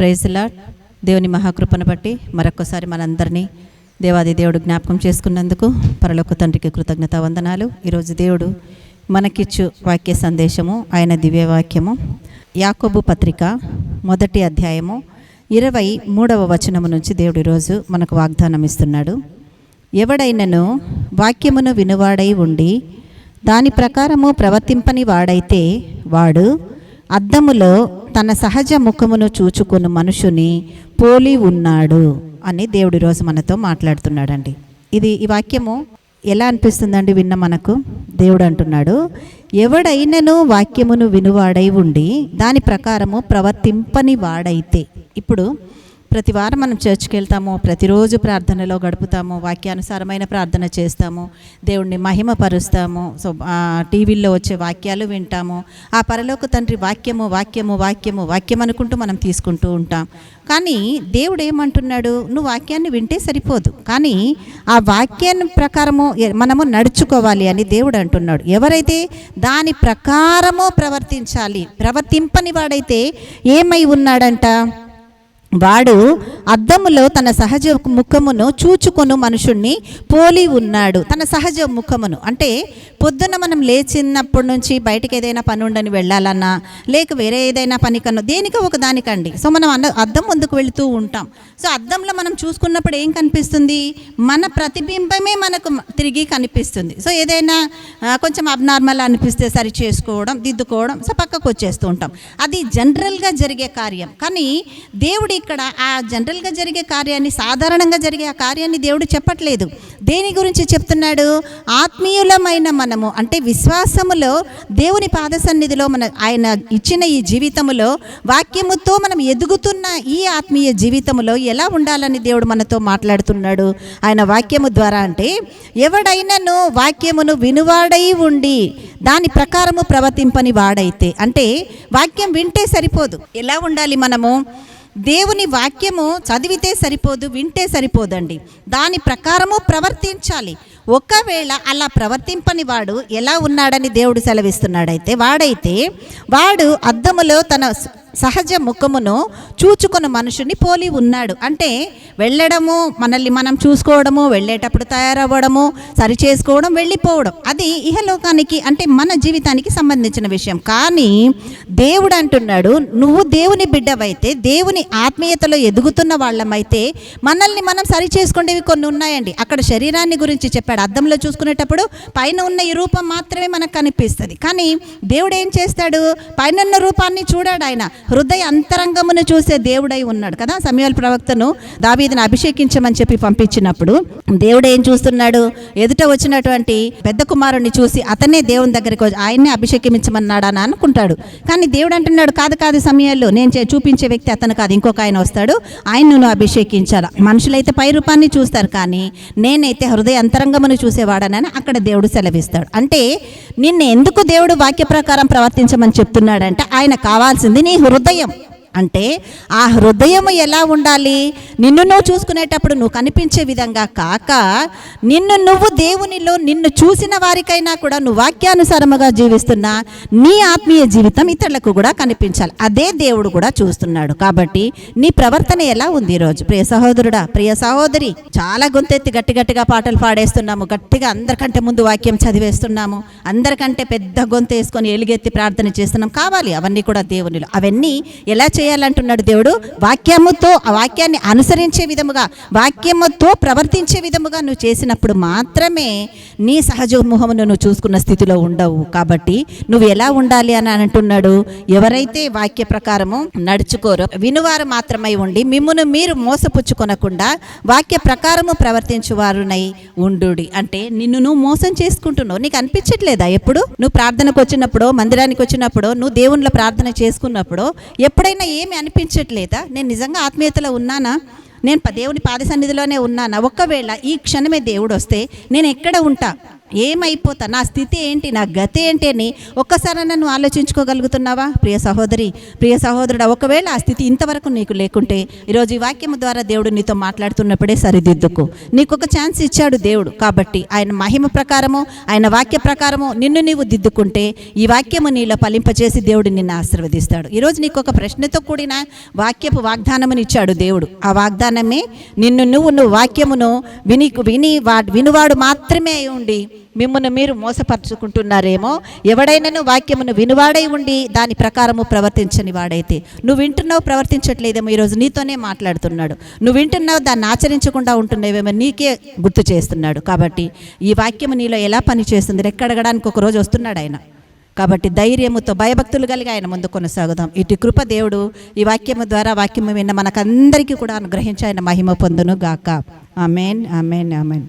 ప్రైజ్లా దేవుని మహాకృపను బట్టి మరొకసారి మనందరినీ దేవాది దేవుడు జ్ఞాపకం చేసుకున్నందుకు పరలోక తండ్రికి కృతజ్ఞత వందనాలు. ఈరోజు దేవుడు మనకిచ్చు వాక్య సందేశము ఆయన దివ్యవాక్యము. యాకోబు పత్రిక మొదటి అధ్యాయము ఇరవై మూడవ వచనము నుంచి దేవుడు ఈరోజు మనకు వాగ్దానం ఇస్తున్నాడు. ఎవడైనను వాక్యమును వినువాడై ఉండి దాని ప్రకారము ప్రవర్తింపని వాడైతే వాడు అద్దములో తన సహజ ముఖమును చూచుకున్న మనుషుని పోలి ఉన్నాడు అని దేవుడి రోజు మనతో మాట్లాడుతున్నాడండి. ఇది ఈ వాక్యము ఎలా అనిపిస్తుందండి విన్న మనకు? దేవుడు అంటున్నాడు ఎవడైనను వాక్యమును వినువాడై ఉండి దాని ప్రకారము ప్రవర్తింపని వాడైతే. ఇప్పుడు ప్రతి వారం మనం చర్చ్కి వెళ్తాము ప్రతిరోజు ప్రార్థనలో గడుపుతాము వాక్యానుసారమైన ప్రార్థన చేస్తాము దేవుణ్ణి మహిమపరుస్తాము సో టీవీల్లో వచ్చే వాక్యాలు వింటాము. ఆ పరలోక తండ్రి వాక్యము వాక్యము వాక్యము వాక్యం అనుకుంటూ మనం తీసుకుంటూ ఉంటాం. కానీ దేవుడు ఏమంటున్నాడు? నువ్వు వాక్యాన్ని వింటే సరిపోదు. కానీ ఆ వాక్యాన్ని ప్రకారము మనము నడుచుకోవాలి అని దేవుడు అంటున్నాడు. ఎవరైతే దాని ప్రకారము ప్రవర్తించాలి ప్రవర్తింపని వాడైతే ఏమై ఉన్నాడంట? వాడు అద్దములో తన సహజ ముఖమును చూచుకొను మనుషుణ్ణి పోలి ఉన్నాడు. తన సహజ ముఖమును. అంటే పొద్దున మనం లేచినప్పటి నుంచి బయటకు ఏదైనా పని ఉండని వెళ్ళాలన్నా లేక వేరే ఏదైనా పని కన్నా దేనికో ఒక దానికండి. సో మనం అన్న అద్దం ముందుకు వెళుతూ ఉంటాం. సో అద్దంలో మనం చూసుకున్నప్పుడు ఏం కనిపిస్తుంది? మన ప్రతిబింబమే మనకు తిరిగి కనిపిస్తుంది. సో ఏదైనా కొంచెం అబ్నార్మల్ అనిపిస్తే సరి చేసుకోవడం దిద్దుకోవడం సో పక్కకు వచ్చేస్తూ ఉంటాం. అది జనరల్గా జరిగే కార్యం. కానీ దేవుడి ఇక్కడ ఆ జనరల్గా జరిగే కార్యాన్ని సాధారణంగా జరిగే ఆ కార్యాన్ని దేవుడు చెప్పట్లేదు. దేని గురించి చెప్తున్నాడు? ఆత్మీయులమైన మనము అంటే విశ్వాసములో దేవుని పాద సన్నిధిలో మన ఆయన ఇచ్చిన ఈ జీవితములో వాక్యముతో మనం ఎదుగుతున్న ఈ ఆత్మీయ జీవితములో ఎలా ఉండాలని దేవుడు మనతో మాట్లాడుతున్నాడు? ఆయన వాక్యము ద్వారా అంటే ఎవడైనాను వాక్యమును వినువాడై ఉండి దాని ప్రకారము ప్రవర్తింపని వాడైతే అంటే వాక్యం వింటే సరిపోదు. ఎలా ఉండాలి మనము? దేవుని వాక్యము చదివితే సరిపోదు వింటే సరిపోదండి. దాని ప్రకారము ప్రవర్తించాలి. ఒకవేళ అలా ప్రవర్తింపని వాడు ఎలా ఉన్నాడని దేవుడు సెలవిస్తున్నాడైతే వాడైతే వాడు అద్దములో తన సహజ ముఖమును చూచుకున్న మనుషుని పోలి ఉన్నాడు. అంటే వెళ్ళడము మనల్ని మనం చూసుకోవడము వెళ్ళేటప్పుడు తయారవ్వడము సరి చేసుకోవడం వెళ్ళిపోవడం. అది ఇహలోకానికి అంటే మన జీవితానికి సంబంధించిన విషయం. కానీ దేవుడు అంటున్నాడు నువ్వు దేవుని బిడ్డవైతే దేవుని ఆత్మీయతలో ఎదుగుతున్న వాళ్ళమైతే మనల్ని మనం సరి చేసుకునేవి కొన్ని ఉన్నాయండి. అక్కడ శరీరాన్ని గురించి చెప్పాడు. అద్దంలో చూసుకునేటప్పుడు పైన ఉన్న ఈ రూపం మాత్రమే మనకు కనిపిస్తుంది. కానీ దేవుడు ఏం చేస్తాడు? పైనన్న రూపాన్ని చూడాడు ఆయన. హృదయ అంతరంగమును చూసే దేవుడై ఉన్నాడు కదా. సమయాల ప్రవక్తను దావీదిని అభిషేకించమని చెప్పి పంపించినప్పుడు దేవుడు ఏం చూస్తున్నాడు? ఎదుట వచ్చినటువంటి పెద్ద కుమారుణ్ణి చూసి అతనే దేవుని దగ్గరికి వచ్చి ఆయన్నే అభిషేకించమన్నాడా అని అనుకుంటాడు. కానీ దేవుడు అంటున్నాడు కాదు కాదు సమయాల్లో నేను చే- చూపించే వ్యక్తి అతను కాదు. ఇంకొక ఆయన వస్తాడు. ఆయన నువ్వు అభిషేకించాల. మనుషులైతే పై రూపాన్ని చూస్తారు కానీ నేనైతే హృదయ అంతరంగమును చూసేవాడనని అక్కడ దేవుడు సెలవిస్తాడు. అంటే నిన్ను ఎందుకు దేవుడు వాక్య ప్రకారం ప్రవర్తించమని చెప్తున్నాడంటే ఆయన కావాల్సింది నీ హృదయం ఉదయం అంటే ఆ హృదయం ఎలా ఉండాలి? నిన్ను నువ్వు చూసుకునేటప్పుడు నువ్వు కనిపించే విధంగా కాక నిన్ను నువ్వు దేవునిలో నిన్ను చూసిన వారికైనా కూడా నువ్వు వాక్యానుసారముగా జీవిస్తున్నా నీ ఆత్మీయ జీవితం ఇతరులకు కూడా కనిపించాలి. అదే దేవుడు కూడా చూస్తున్నాడు. కాబట్టి నీ ప్రవర్తన ఎలా ఉంది ఈరోజు? ప్రియ సహోదరుడా ప్రియ సహోదరి చాలా గొంతెత్తి గట్టి గట్టిగా పాటలు పాడేస్తున్నాము. గట్టిగా అందరికంటే ముందు వాక్యం చదివేస్తున్నాము. అందరికంటే పెద్ద గొంతు వేసుకొని ఎలుగెత్తి ప్రార్థన చేస్తున్నాం. కావాలి అవన్నీ కూడా దేవునిలో. అవన్నీ ఎలా చేయాలంటున్నాడు దేవుడు. వాక్యముతో ఆ వాక్యాన్ని అనుసరించే విధముగా వాక్యముతో ప్రవర్తించే విధముగా నువ్వు చేసినప్పుడు మాత్రమే నీ సహజ నువ్వు చూసుకున్న స్థితిలో ఉండవు. కాబట్టి నువ్వు ఎలా ఉండాలి అని అంటున్నాడు. ఎవరైతే వాక్య ప్రకారము నడుచుకోరో వినువారు మాత్రమై ఉండి మిమ్మును మీరు మోసపుచ్చుకొనకుండా వాక్య ప్రకారము ప్రవర్తించువారునై ఉండుడి. అంటే నిన్ను నువ్వు మోసం చేసుకుంటున్నావు. నీకు అనిపించట్లేదా ఎప్పుడు? నువ్వు ప్రార్థనకు వచ్చినప్పుడు మందిరానికి వచ్చినప్పుడు నువ్వు దేవునిలో ప్రార్థన చేసుకున్నప్పుడు ఎప్పుడైనా ఏమి అనిపించట్లేదా? నేను నిజంగా ఆత్మీయతలో ఉన్నానా? నేను ప- దేవుని పాద సన్నిధిలోనే ఉన్నానా? ఒక్కవేళ ఈ క్షణమే దేవుడు వస్తే నేను ఎక్కడ ఉంటా? ఏమైపోతా? నా స్థితి ఏంటి? నా గతి ఏంటి అని ఒక్కసారి నన్ను ఆలోచించుకోగలుగుతున్నావా? ప్రియ సహోదరి ప్రియ సహోదరుడు ఒకవేళ ఆ స్థితి ఇంతవరకు నీకు లేకుంటే ఈరోజు ఈ వాక్యం ద్వారా దేవుడు నీతో మాట్లాడుతున్నప్పుడే సరిదిద్దుకు. నీకు ఒక ఛాన్స్ ఇచ్చాడు దేవుడు కాబట్టి ఆయన మహిమ ప్రకారము ఆయన వాక్య ప్రకారము నిన్ను నీవు దిద్దుకుంటే ఈ వాక్యము నీలో ఫలింపచేసి దేవుడు నిన్ను ఆశీర్వదిస్తాడు. ఈరోజు నీకు ఒక ప్రశ్నతో కూడిన వాక్యపు వాగ్దానముని ఇచ్చాడు దేవుడు. ఆ వాగ్దానమే నిన్ను నువ్వు నువ్వు వాక్యమును విని విని వా వినువాడు మాత్రమే ఉండి మిమ్మల్ని మీరు మోసపరుచుకుంటున్నారేమో? ఎవడైనాను వాక్యమును వినువాడై ఉండి దాని ప్రకారము ప్రవర్తించని వాడైతే. నువ్వు వింటున్నావు ప్రవర్తించట్లేదేమో ఈరోజు నీతోనే మాట్లాడుతున్నాడు. నువ్వు వింటున్నావు దాన్ని ఆచరించకుండా ఉంటున్నావేమో నీకే గుర్తు చేస్తున్నాడు. కాబట్టి ఈ వాక్యము నీలో ఎలా పనిచేస్తుంది? రెక్కడగడానికి ఒక రోజు వస్తున్నాడు ఆయన. కాబట్టి ధైర్యముతో భయభక్తులు కలిగి ఆయన ముందు కొనసాగుదాం. ఇటు కృప దేవుడు ఈ వాక్యము ద్వారా వాక్యము విన్న మనకందరికీ కూడా అనుగ్రహించి ఆయన మహిమ పొందును గాక ఆమెన్ ఆమెన్ ఆమెన్.